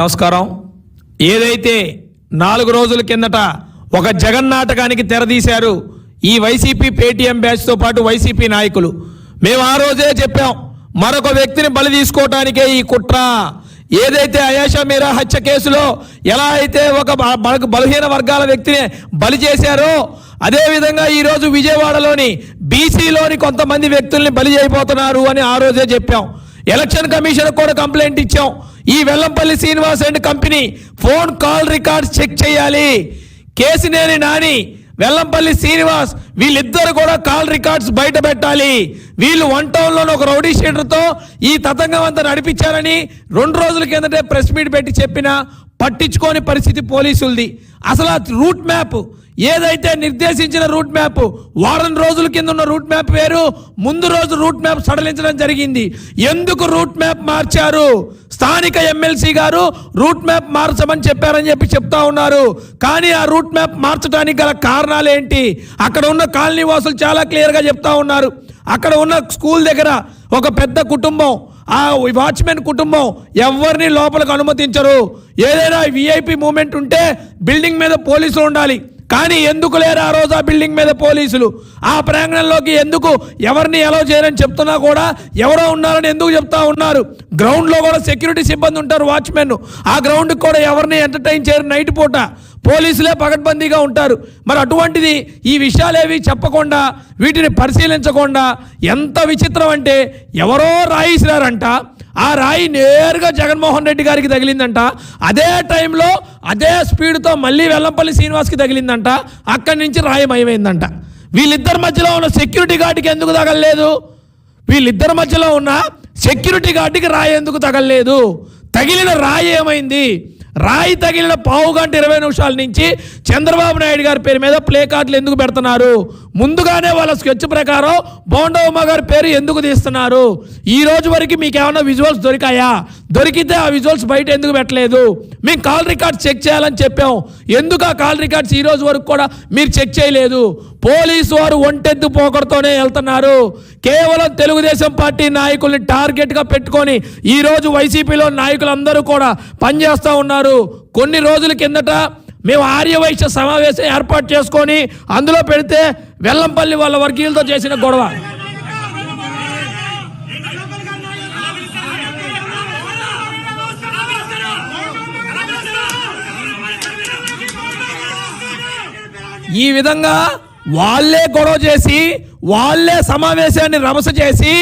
నమస్కారం. ఏదైతే నాలుగు రోజుల కిందట ఒక జగన్నాటకానికి తెరదీశారు ఈ వైసీపీ పేటీఎం బ్యాచ్తో పాటు వైసీపీ నాయకులు. మేము ఆ రోజే చెప్పాం మరొక వ్యక్తిని బలి తీసుకోవటానికే ఈ కుట్ర. ఏదైతే అయాషా మీరా హత్య కేసులో ఎలా అయితే ఒక బ- బలహీన వర్గాల వ్యక్తిని బలి చేశారో అదేవిధంగా ఈరోజు విజయవాడలోని బీసీలోని కొంతమంది వ్యక్తుల్ని బలి చేయబోతున్నారు అని ఆ రోజే చెప్పాం. ఎలక్షన్ కమిషన్ కూడా కంప్లైంట్ ఇచ్చాం. ఈ Vellampalli Srinivas and company phone call records check చేయాలి. కేసినేని నాని వెల్లంపల్లి శ్రీనివాస్ వీళ్ళిద్దరు కూడా కాల్ రికార్డ్స్ బయట పెట్టాలి. వీళ్ళు వన్ టౌన్లోని ఒక రౌడీ షీటర్తో ఈ తతంగం అంతా నడిపించారని రెండు రోజుల కిందటే ప్రెస్ మీట్ పెట్టి చెప్పిన పట్టించుకోని పరిస్థితి పోలీసులది. అసలు ఆ రూట్ మ్యాప్ ఏదైతే నిర్దేశించిన రూట్ మ్యాప్ వారం రోజుల కింద ఉన్న రూట్ మ్యాప్ వేరు ముందు రోజు రూట్ మ్యాప్ సడలించడం జరిగింది. ఎందుకు రూట్ మ్యాప్ మార్చారు? స్థానిక ఎమ్మెల్సీ గారు రూట్ మ్యాప్ మార్చమని చెప్పారని చెప్పి చెప్తా ఉన్నారు. కానీ ఆ రూట్ మ్యాప్ మార్చడానికి గల కారణాలు ఏంటి అక్కడ ఉన్న కాలనీ వాసులు చాలా క్లియర్గా చెప్తా ఉన్నారు. అక్కడ ఉన్న స్కూల్ దగ్గర ఒక పెద్ద కుటుంబం ఆ వాచ్మెన్ కుటుంబం ఎవరిని లోపలికి అనుమతించరు. ఏదైనా విఐపి మూమెంట్ ఉంటే బిల్డింగ్ మీద పోలీసులు ఉండాలి. కానీ ఎందుకు లేరు ఆ రోజు ఆ బిల్డింగ్ మీద పోలీసులు? ఆ ప్రాంగణంలోకి ఎందుకు ఎవరిని ఎలా చేయరని చెప్తున్నా కూడా ఎవరో ఉన్నారని ఎందుకు చెప్తా ఉన్నారు? గ్రౌండ్లో కూడా సెక్యూరిటీ సిబ్బంది ఉంటారు వాచ్మెన్ ఆ గ్రౌండ్కి కూడా ఎవరిని ఎంటర్టైన్ చేయరు నైట్ పూట. పోలీసులే పకడ్బందీగా ఉంటారు. మరి అటువంటిది ఈ విషయాలేవి చెప్పకుండా వీటిని పరిశీలించకుండా ఎంత విచిత్రం అంటే ఎవరో రాయిసినారంట. ఆ రాయి నేరుగా జగన్మోహన్ రెడ్డి గారికి తగిలిందంట. అదే టైంలో అదే స్పీడ్తో మళ్ళీ వెల్లంపల్లి శ్రీనివాస్కి తగిలిందంట. అక్కడి నుంచి రాయి మయమైందంట. వీళ్ళిద్దరి మధ్యలో ఉన్న సెక్యూరిటీ గార్డుకి ఎందుకు తగలలేదు? వీళ్ళిద్దరి మధ్యలో ఉన్న సెక్యూరిటీ గార్డుకి రాయి ఎందుకు తగలలేదు? తగిలిన రాయి ఏమైంది? రాయి తగిలిన పావు గంట ఇరవై నిమిషాల నుంచి చంద్రబాబు నాయుడు గారి పేరు మీద ప్లే కార్డులు ఎందుకు పెడుతున్నారు? ముందుగానే వాళ్ళ స్కెచ్ ప్రకారం బోండవమ్మ గారి పేరు ఎందుకు తీస్తున్నారు? ఈ రోజు వరకు మీకు ఏమైనా విజువల్స్ దొరికాయా? దొరికితే ఆ విజువల్స్ బయట ఎందుకు పెట్టలేదు? మేము కాల్ రికార్డ్స్ చెక్ చేయాలని చెప్పాం. ఎందుకు ఆ కాల్ రికార్డ్స్ ఈ రోజు వరకు కూడా మీరు చెక్ చేయలేదు? పోలీసు వారు ఒంటెద్దు పోకడతోనే వెళ్తున్నారు. కేవలం తెలుగుదేశం పార్టీ నాయకుల్ని టార్గెట్గా పెట్టుకొని ఈరోజు వైసీపీలో నాయకులందరూ కూడా పనిచేస్తూ ఉన్నారు. కొన్ని రోజుల కిందట మేము ఆర్యవైశ్య సమావేశం ఏర్పాటు చేసుకొని అందులో పెడితే వెల్లంపల్లి వాళ్ళ వర్గీయులతో చేసిన గొడవ. ఈ విధంగా వాళ్ళే గొడవ చేసి వాళ్ళే సమావేశాన్ని రమస చేసి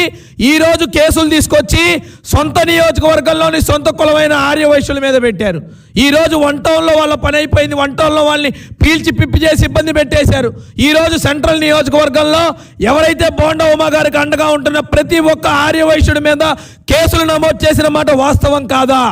ఈరోజు కేసులు తీసుకొచ్చి సొంత నియోజకవర్గంలోని సొంత కులమైన ఆర్యవైశ్యుల మీద పెట్టారు. ఈరోజు వన్ టౌన్లో వాళ్ళ పని అయిపోయింది. వన్ టౌన్లో వాళ్ళని పీల్చి పిప్పి చేసి ఇబ్బంది పెట్టేశారు. ఈరోజు సెంట్రల్ నియోజకవర్గంలో ఎవరైతే బోండా ఉమా గారికి అండగా ఉంటున్న ప్రతి ఒక్క ఆర్యవైశ్యుడి మీద కేసులు నమోదు చేసిన మాట వాస్తవం కాదా?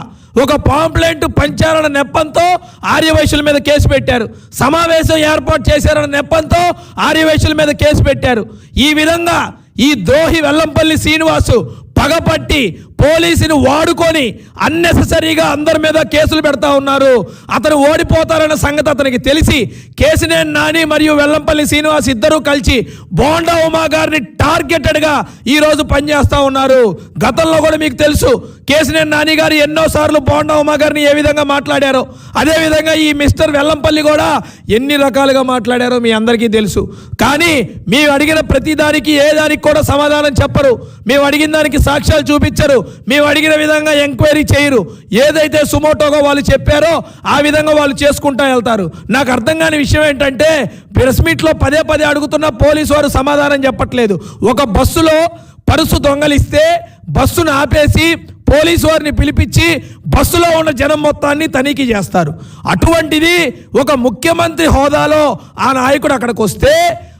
ఒక పాంప్లెంట్ పంచారన్న నెప్పంతో ఆర్యవైశ్యుల మీద కేసు పెట్టారు. సమావేశం ఏర్పాటు చేశారన్న నెప్పంతో ఆర్యవైశ్యుల మీద కేసు పెట్టారు. ఈ విధంగా ఈ ద్రోహి వెల్లంపల్లి శ్రీనివాసు పగపట్టి పోలీసుని వాడుకొని అన్నెసరీగా అందరి మీద కేసులు పెడతా ఉన్నారు. అతను ఓడిపోతారన్న సంగతి అతనికి తెలిసి కేసినేని నాని మరియు వెల్లంపల్లి శ్రీనివాస్ ఇద్దరూ కలిసి బోండా ఉమా గారిని టార్గెటెడ్గా ఈరోజు పనిచేస్తూ ఉన్నారు. గతంలో కూడా మీకు తెలుసు కేసినేని నాని గారు ఎన్నోసార్లు బోండా ఉమా గారిని ఏ విధంగా మాట్లాడారో అదేవిధంగా ఈ మిస్టర్ వెల్లంపల్లి కూడా ఎన్ని రకాలుగా మాట్లాడారో మీ అందరికీ తెలుసు. కానీ మేము అడిగిన ప్రతి దానికి ఏ దానికి కూడా సమాధానం చెప్పరు. మేము అడిగిన దానికి సాక్ష్యాలు చూపించరు. మేము అడిగిన విధంగా ఎంక్వైరీ చేయరు. ఏదైతే సుమోటోగా వాళ్ళు చెప్పారో ఆ విధంగా వాళ్ళు చేసుకుంటా వెళ్తారు. నాకు అర్థం కాని విషయం ఏంటంటే ప్రెస్ మీట్లో పదే పదే అడుగుతున్న పోలీసు వారు సమాధానం చెప్పట్లేదు. ఒక బస్సులో పరుసు దొంగలిస్తే బస్సును ఆపేసి పోలీసు వారిని పిలిపించి బస్సులో ఉన్న జనం మొత్తాన్ని తనిఖీ చేస్తారు. అటువంటిది ఒక ముఖ్యమంత్రి హోదాలో ఆ నాయకుడు అక్కడికి వస్తే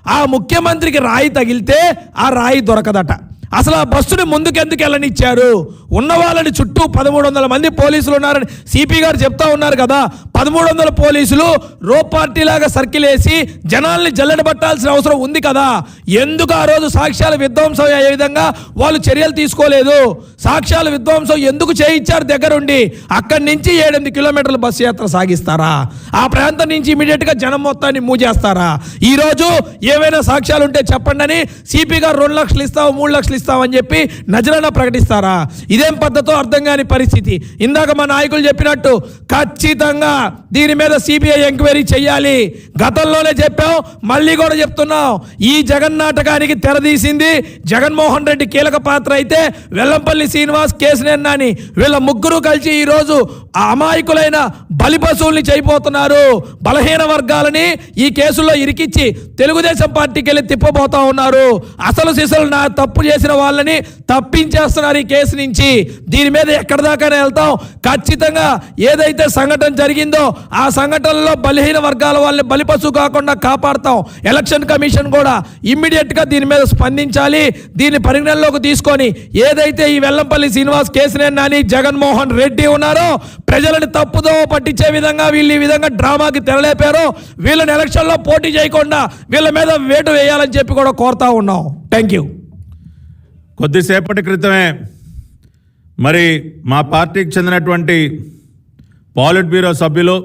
ఆ ముఖ్యమంత్రికి రాయి తగిలితే ఆ రాయి దొరకదట. అసలు ఆ బస్సుని ముందుకెందుకు వెళ్ళనిచ్చారు ఉన్న వాళ్ళని చుట్టూ పదమూడు వందల మంది పోలీసులు ఉన్నారని సిపి గారు చెప్తా ఉన్నారు కదా. పదమూడు వందల పోలీసులు రో పార్టీలాగా సర్కిల్ వేసి జనాల్ని జల్లెడ పట్టాల్సిన అవసరం ఉంది కదా. ఎందుకు ఆ రోజు సాక్ష్యాల విధ్వంసం అయ్యే విధంగా వాళ్ళు చర్యలు తీసుకోలేదు? సాక్ష్యాల విధ్వంసం ఎందుకు చేయించారు దగ్గరుండి? అక్కడి నుంచి ఏడెనిమిది కిలోమీటర్ల బస్సు యాత్ర సాగిస్తారా? ఆ ప్రాంతం నుంచి ఇమీడియట్గా జనం మొత్తాన్ని మూవ్ చేస్తారా ఈ రోజు ఏవైనా సాక్ష్యాలు ఉంటే చెప్పండి అని సిపి గారు రెండు లక్షలు ఇస్తావు మూడు లక్షలు ప్రకటిస్తామని చెప్పి నజరన ప్రకటిస్తారా? ఇదేం పద్ధతో అర్థం కాని పరిస్థితి. ఇందాక మా నాయకులు చెప్పినట్టు ఖచ్చితంగా దీని మీద సిబిఐ ఎంక్వైరీ చేయాలి గతంలోనే చెప్పాం మళ్ళీ కూడా చెప్తున్నాం ఈ జగన్ నాటకానికి తెరదీసింది జగన్మోహన్ రెడ్డి కీలక పాత్ర అయితే వెల్లంపల్లి శ్రీనివాస్ కేసినేని నాని వీళ్ళ ముగ్గురు కలిసి ఈ రోజు అమాయకులైన బలిపశువుల్ని చేయబోతున్నారు. బలహీన వర్గాలని ఈ కేసులో ఇరికిచ్చి తెలుగుదేశం పార్టీకి వెళ్ళి తిప్పబోతా ఉన్నారు. అసలు సిసలు నా తప్పు చేసిన వాళ్ళని తప్పించేస్తున్నారు ఈ కేసు నుంచి. దీని మీద ఎక్కడి దాకానే వెళ్తాం? ఖచ్చితంగా ఏదైతే సంఘటన జరిగిందో ఆ సంఘటనలో బలహీన వర్గాల వాళ్ళని బలిపశు కాకుండా కాపాడతాం. ఎలక్షన్ కమిషన్ కూడా ఇమ్మీడియట్గా దీని మీద స్పందించాలి. దీన్ని పరిగణనలోకి తీసుకొని ఏదైతే ఈ వెల్లంపల్లి శ్రీనివాస్ కేసునే నాని జగన్మోహన్ రెడ్డి ఉన్నారో ప్రజలను తప్పుదో పట్టించే విధంగా వీళ్ళు ఈ విధంగా డ్రామాకి తెరలేపారో వీళ్ళని ఎలక్షన్లో పోటీ చేయకుండా వీళ్ళ మీద వేటు వేయాలని చెప్పి కూడా కోరుతా ఉన్నాం. థ్యాంక్ యూ కొద్దిసేపటి క్రితమే మరి మా పార్టీకి చెందినటువంటి పాలిట్ బ్యూరో సభ్యులు